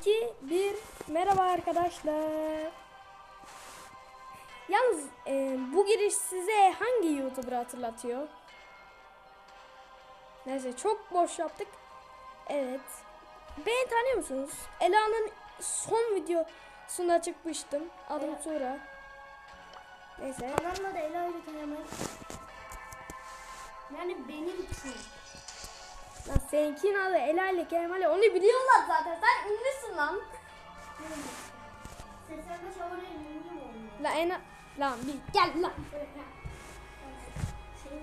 2, 1. Merhaba arkadaşlar. Yalnız e, bu giriş size hangi YouTuber hatırlatıyor? Neyse çok boş yaptık. Evet. Beni tanıyor musunuz? Ela'nın son videosunda çıkmıştım. Adım Evet. Tuğra. Neyse. Adamla da Ela ile tanımayı. Yani benim için. Lan seninkinin adı Ela ile Kemal. Onu biliyorlar zaten. Sen ünlüsün lan. Seslenme şovuna ünlü en lan bir gel lan.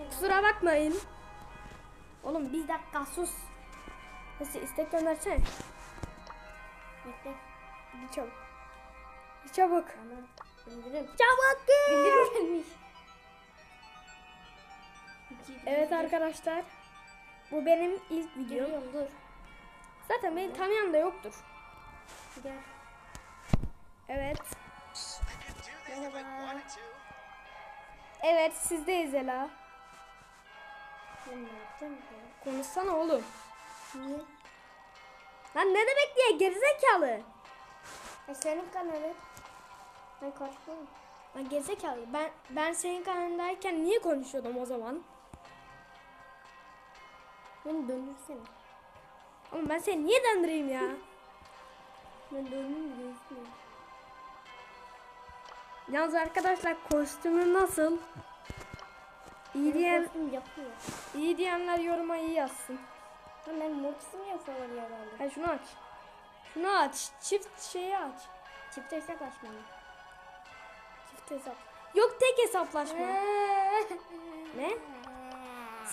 Kusura bakmayın. Oğlum bir dakika sus. Nasıl istek göndersene. Bekle. Bir çabuk. Bir çabuk. Tamam. Bildirim. Çabuk Bildirim gelmiş. Evet arkadaşlar. Bu benim ilk videom. Geliyorum dur. Zaten beni tanıyan da yoktur. Gel. Evet. Merhaba. Evet sizdeyiz Ela. Ben ne yapacağım ki? Konuşsana oğlum. Niye? Lan ne demek diye gerizekalı. E senin kanalı. Ben korktum. Lan gerizekalı. Ben ben senin kanalındayken niye konuşuyordum o zaman? Beni döndürsene. Oğlum ben seni niye döndüreyim ya? Ben döndüm gözükmüyor. Yalnız arkadaşlar kostümü nasıl? İyi diyen, yapıyor. iyi diyenler yoruma iyi yazsın. Ha ben mortisimi yapıyorlar ya herhalde. Ha şunu aç. Şunu aç. Çift şeyi aç. Çift hesap açmalı. Çift hesap. Yok tek hesaplaşma. ne?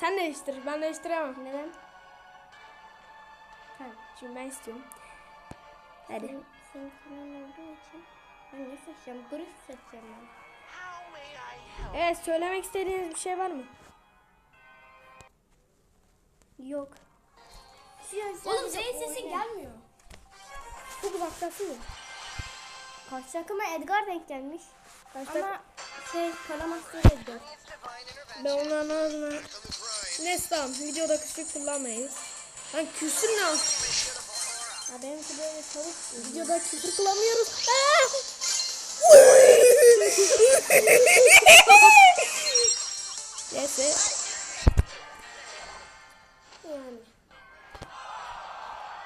Sen değiştir. Ben değiştiremem. Neden? Ha, çünkü ben istiyorum. Hadi. Senin, senin kanalın olduğu için ben ne seçeceğim? Grif seçeceğim ben. Evet söylemek istediğiniz bir şey var mı? Yok. Oğlum senin sesin gelmiyor. Çok uzaktasın ya. Karşı takıma Edgar denk gelmiş. Karşı Ama şey kalamazsın Edgar. Ben onların ağzına... Neyse tamam videoda küfür kullanmayız. Lan küfür ne? Ya benimki böyle tavuk. Videoda küfür kullanmıyoruz. Neyse. Yani.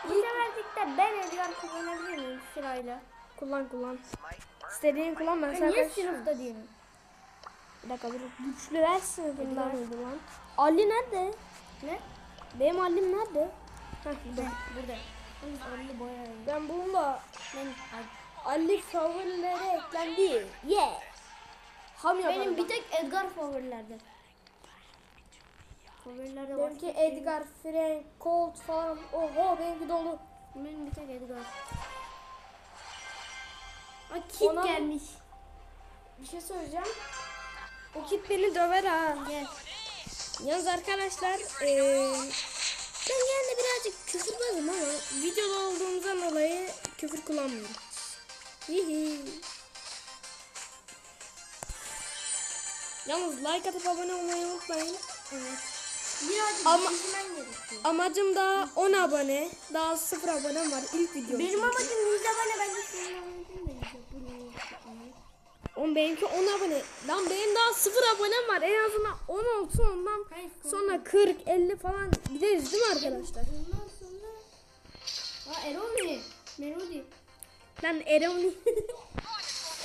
Bu seferlikte ben Edgar kullanabilir miyim sırayla? Kullan kullan. İstediğin kullan ben sana niye sınıfta değilim? Bir dakika dur. Güçlüler sınıfından mıydı lan? Ali nerede? Ne? Benim Ali'm nerede? Heh burada. Burada. Ali boyayı. Ben bunu da Ben, Ali favorilere eklendi. Yeah. Ham yaparım. benim bir tek Edgar favorilerde. Favorilerde var. Benimki Edgar, Frank, Colt falan. Oho benimki dolu. Benim bir tek Edgar. Ay kit Ona- gelmiş. Bir şey söyleyeceğim. O kit beni döver ha. Gel. Yalnız arkadaşlar eee ben yani birazcık küfürbazım ama videoda olduğumuzdan dolayı küfür kullanmıyorum. Hihi. Yalnız like atıp abone olmayı unutmayın. Evet. Birazcık Ama-. Amacım da 10 abone. Daha 0 abonem var ilk video. Benim amacım 100 abone 100 abone. Oğlum benimki 10 abone. Lan benim daha 0 abonem var. En azından 10 olsun ondan Hayır, sonra 40 50 falan gideriz değil mi arkadaşlar? Ondan sonra... Aa Eroni. Melodi. Lan Eroni.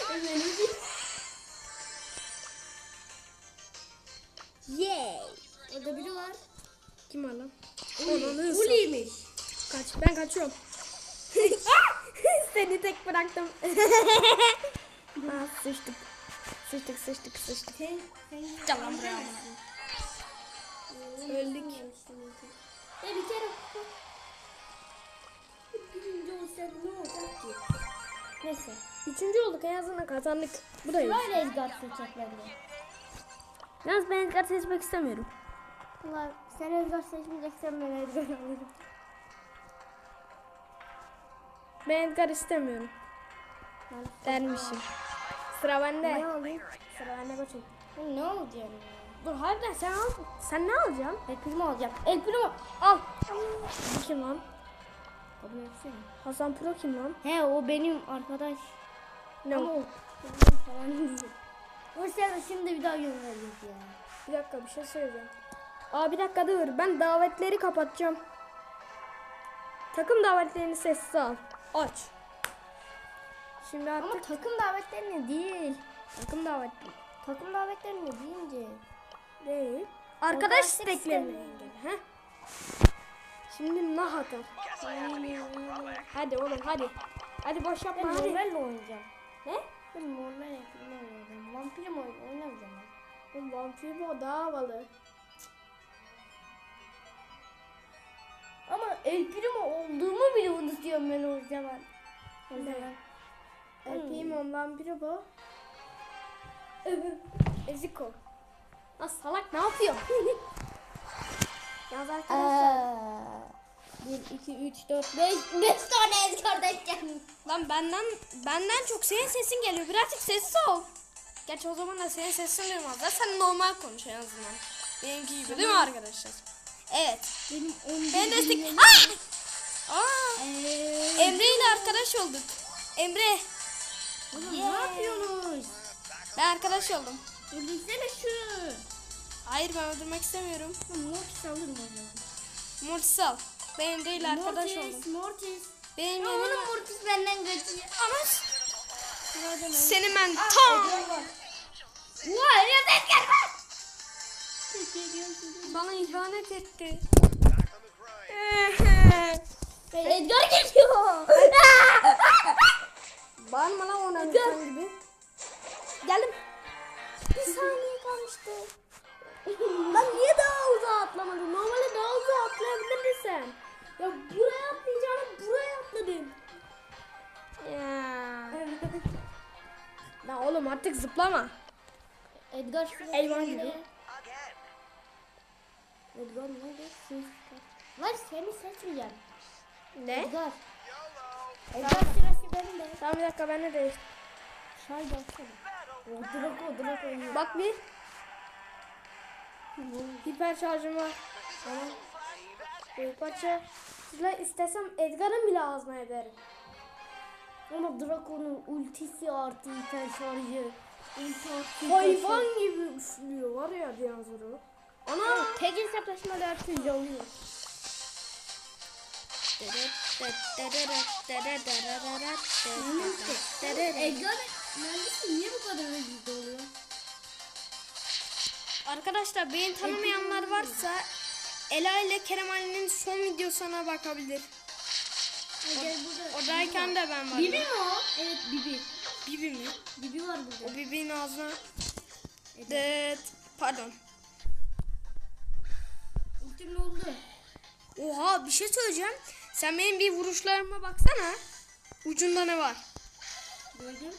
Melodi. Yay. Orada biri var. Kim var lan? Uli'ymiş. Kaç. Ben kaçıyorum. Seni tek bıraktım. Aa, sıçtık. Sıçtık sıçtık sıçtık. Sen, sen... Gel lan buraya Öldük. Ya bir kere... Birinci olsak ne olacak ki? Neyse. Üçüncü olduk en azından kazandık. Bu da iyi. Böyle Edgar seçecek bende. Yalnız ben Edgar seçmek istemiyorum. Ulan sen Edgar seçmeyeceksen ben Edgar alırım. Ben Edgar istemiyorum. Dermişim. Sıra bende. Ne alayım? Sıra bende koçum. Ne olacak ya? Dur harbiden sen al. Sen ne alacaksın? El primo alacağım. El primo. Al. Bu kim lan? Kabul etsene. Hasan Pro kim lan? He o benim arkadaş. Ne Ama o? falan değil. O sen şimdi bir daha göndereceğiz ya. Bir dakika bir şey söyleyeceğim. Aa bir dakika dur. Ben davetleri kapatacağım. Takım davetlerini sessiz al. Aç. Şimdi artık Ama takım davetlerine değil. takım davetleri Takım davetlerine deyince. değil. Arkadaş Arkadaş isteklerini. engel. He? Şimdi nah atar. Hadi oğlum hadi. Hadi boş Ben yapma hadi. normalle oynayacağım. Ne? Ben normal yapımla oynayacağım. Vampirim oyun oynamayacağım ben. Vampir bu daha havalı. Ama El Primo olduğumu bile unutuyorum ben o zaman. O zaman. Öpeyim ondan biri bu. Eziko. Lan salak ne yapıyor? Yalnız arkadaşlar. 1, 2, 3, 4, 5, 5 tane Edgar'dayken. Lan benden benden çok senin sesin geliyor. Birazcık sessiz ol. Gerçi o zaman da senin sesini duymazlar. Sen normal konuş en azından. Benimki gibi değil mi arkadaşlar? Evet. Benim 11 Ben destek... Aa! Aa! Emre ile arkadaş olduk. Emre. Oğlum ne yapıyorsunuz? Ben arkadaş oldum. Öldürsene şu. Hayır ben öldürmek istemiyorum. Mortis alırım o zaman. Mortis al. Ben Emre ile arkadaş Mortis, oldum. Mortis. Benim Ya yerim... oğlum Mortis benden kaçıyor. Ama seni ben Aa, tam. Vay ya Edgar var. bana ihanet etti. Edgar geliyor. Bağırma lan ona insan gibi. Geldim. Bir saniye kalmıştı. Lan niye daha uzağa atlamadın? Normalde daha uzağa atlayabilirdin sen. Ya buraya atlayacağını buraya atladın. Ya. Lan oğlum artık zıplama. Edgar şurada. Elvan gibi. Edgar nerede? Sus. Var seni seçmeyeceğim. Ne? Edgar. Edgar sırası bende. Tamam bir dakika ben ne değiştim. Şay baksana. O Draco Draco. Bak bir. Hiper şarjım var. Tamam. Bir parça. Silah istesem Edgar'ın bile ağzına ederim. Ama Draco'nun ultisi artı iten şarjı. Hayvan gibi üflüyor var ya dinozuru. Ana! Tek hesaplaşmada artı yanıyor. Edgar mühendisi niye bu kadar hızlı oluyor? Arkadaşlar beni tanımayanlar varsa Ela ile Kerem Ali'nin son videosuna bakabilir. Oradayken de ben varım. Bibi mi o? Evet Bibi. Bibi mi? Bibi var burada. O Bibi'nin ağzına... Evet. Pardon. Ultim oldu? Oha bir şey söyleyeceğim. Sen benim bir vuruşlarıma baksana. Ucunda ne var? Gördüm.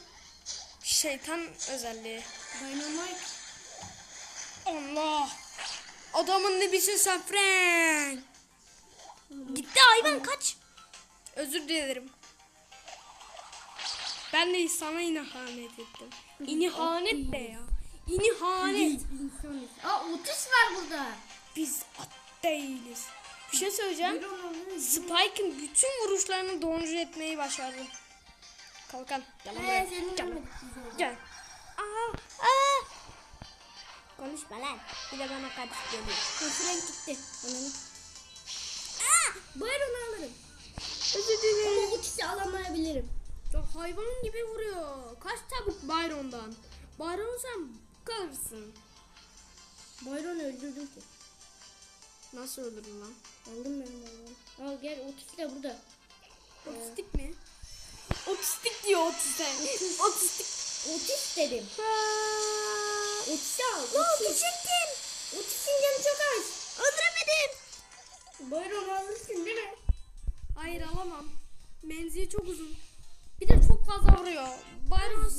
Şeytan özelliği. Dynamite. Allah. Adamın dibisi sen Frank. Gitti hayvan kaç. Özür dilerim. Ben de sana ihanet ettim. İnihanet de ya. İnihanet. Aa otis var burada. Biz at değiliz. Bir şey söyleyeceğim. Onu Spike'ın bütün vuruşlarını donjur etmeyi başardı. Kalkan. Gel buraya. Gel. Gel. Aa, aa. Konuşma lan. Bir de bana kaç geliyor. Frank gitti. Ananı. Aa! Byron'u alırım. Özür dilerim. Ama otisi alamayabilirim. Ya hayvan gibi vuruyor. Kaç tabuk Byron'dan. Byron sen kalırsın. Byron'u öldürdüm ki. Nasıl öldürdün lan? Aldım benim Byron'u. Al gel otisi de burada. Otistik mi? Otistik diyor otiste. Otistik. Otis dedim. Otisi al. Lan Otis. düşecektim. Otis'in canı çok az. Öldüremedim. Byron'u alırsın değil mi? Hayır alamam. Menzili çok uzun. Bir de çok fazla vuruyor.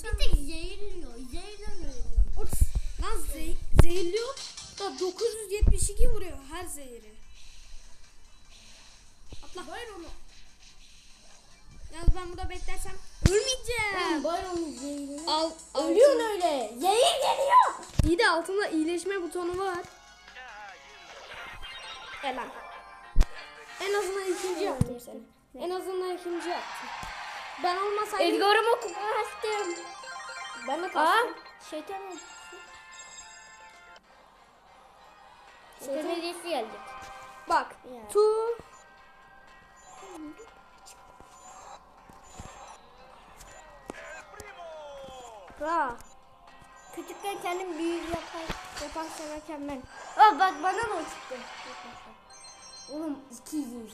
Sen... Bir tek zehirliyor. Zehirden ölüyor. Lan zeh zehirliyor da 972 vuruyor her zehiri. Atla. Byron'u. Yalnız ben burada beklersem ölmeyeceğim. Byron'un zehirini. Al, Ölüyorsun öyle. Zehir geliyor. İyi de altında iyileşme butonu var. Gel lan. En azından ikinci yaptım seni. En azından ikinci yaptı. Ben olmasaydım Edgar'ımı kastım. ben de Aa, kastım. şeytan hediyesi. Şeytan hediyesi geldi. Bak. Ya. Tu. Ra. Küçükken kendim büyük yapar, yapan severken ben. Aa bak bana da o çıktı. Oğlum 200.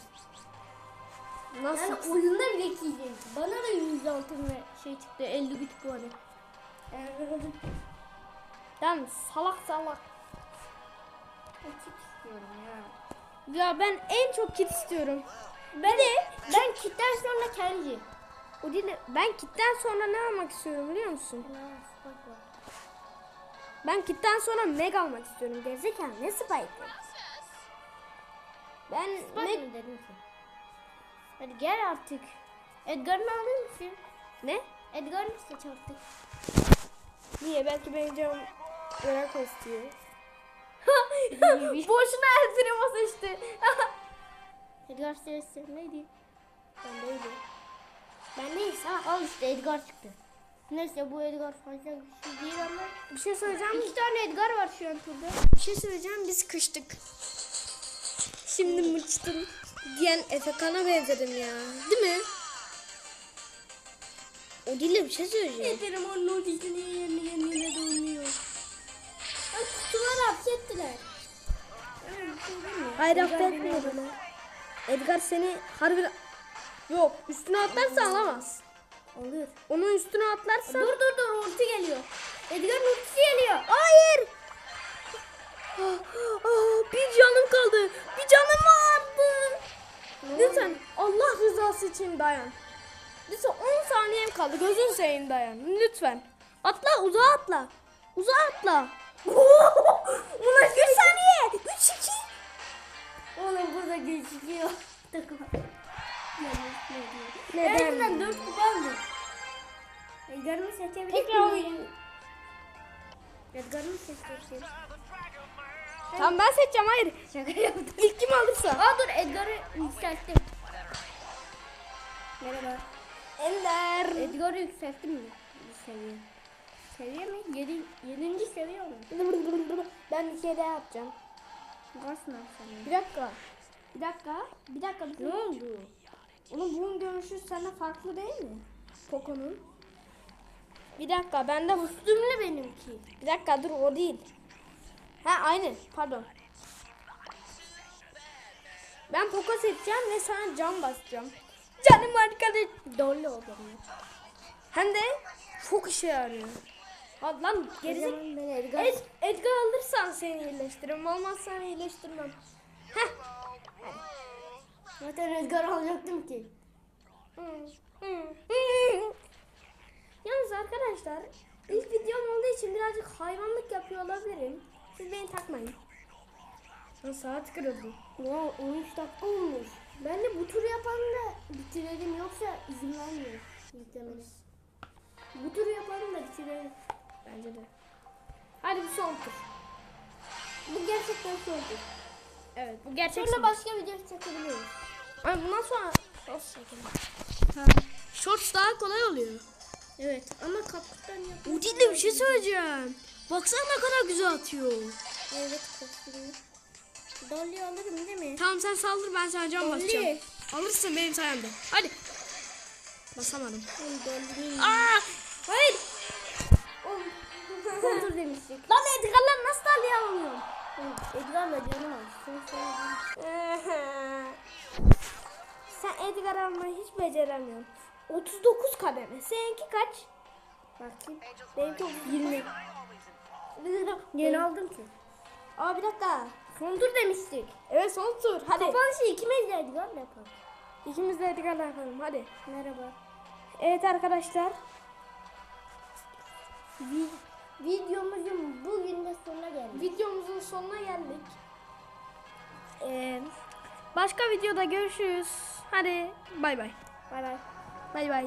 Nasıl? Yani oyunda bile 200. Bana da 100 altın ve şey çıktı 50 güç puanı. Ben salak salak. Açık istiyorum ya. Ya ben en çok kit istiyorum. Ben de ben kitten sonra kendi. O değil de ben kitten sonra ne almak istiyorum biliyor musun? Ben kitten sonra meg almak istiyorum. Gerizekalı ne spike? Ben meg... mı dedim ki. Hadi gel artık. Edgar'ını alır mısın? Ne? Edgar'ını seç artık. Niye? Belki benim canım merak istiyor. Boşuna eldirime seçti. Edgar seçsin neydi? ben değilim. Ben neyse al işte Edgar çıktı. Neyse bu Edgar fazla güçlü değil ama. Bir şey söyleyeceğim? İki tane Edgar var şu an turda. Bir şey söyleyeceğim. Biz kıştık. Şimdi mıçtım diyen Efekan'a benzedim ya. Değil mi? O değil de bir şey söyleyeceğim. Ederim onun odisini yerine yerine dolmuyor. Ay kutuları hapsettiler. Hayır Edgar affetmiyor beni- bana. Edgar seni harbi... Yok üstüne atlarsa alamaz. Olur. Onun üstüne atlarsa... Dur dur dur ulti geliyor. Edgar'ın ultisi geliyor. Hayır. Ah, ah, bir canım kaldı. Bir canım vardı. Lütfen Allah rızası için dayan. Lütfen 10 saniyem kaldı. Gözün seveyim dayan. Lütfen. Atla uzağa atla. Uzağa atla. Ulan 3 saniye. 3 2. Oğlum burada gözüküyor. Neden? En azından 4 kupa aldım. Edgar'ımı seçebilir Tekrar miyim? Edgar'ımı seçebilirim. Tamam ben seçeceğim hayır. Şaka yaptım. İlk kim alırsa. Aa dur Edgar'ı yükselttim. Merhaba. Ender. Edgar'ı yükselttim mi? Bir seviye. Seviye mi? Yedi, yedinci seviye mi? Ben bir şey daha yapacağım. Abi sen. Bir dakika. Bir dakika. Bir dakika. Bir Ne oldu? Onun bunun görünüşü senden farklı değil mi? Poco'nun. Bir dakika bende bu. Üstümlü benimki. Bir dakika dur o değil. Ha aynı pardon. Ben Poco seçeceğim ve sana cam basacağım. Canım arkadaş. Dolly o benim. Hem de çok işe yarıyor. Hadi lan gerizek. Edgar. Ed, Edgar alırsan seni iyileştiririm. Olmazsa seni iyileştirmem. Heh. Zaten Edgar alacaktım ki. Yalnız arkadaşlar ilk videom olduğu için birazcık hayvanlık yapıyor olabilirim. Siz beni takmayın. Lan saat kırıldı. Ya 13 dakika olmuş. Ben de bu turu yapan da bitirelim yoksa izin vermiyor yüklemeniz. Bu turu yapalım da bitirelim. Bence de. Hadi bir son tur. Bu gerçekten son tur. Evet bu gerçek Sonra son. başka video çekebiliriz. Ay, bundan sonra shorts çekelim. Shorts daha kolay oluyor. Evet ama kaptan yap. Bu değil de bir şey söyleyeceğim. Baksana ne kadar güzel atıyor. Evet kaptırıyor. Dolly alırım değil mi? Tamam sen saldır ben sana cam Dolly. basacağım. Alırsın benim sayemde. Hadi. Basamadım. Dolly'nin Aa! Hayır. Demiştik. Lan Edgar'lar nasıl Ali'ye almıyorum? Oğlum, Edgar'la canım. Sen Edgar almayı hiç beceremiyorsun. 39 kademe. Seninki kaç? Bakayım. Benimki 20. Yeni aldım ki. Aa bir dakika. Son tur demiştik. Evet son tur. Hadi. Kapanışı ikimiz de Edgar'la yapalım. İkimiz de Edgar'la yapalım. Hadi. Merhaba. Evet arkadaşlar. Vi- videomuzun bugün de sonuna geldik. Videomuzun sonuna geldik. Ee, başka videoda görüşürüz. Hadi bay bay. Bay bay. Bay bay.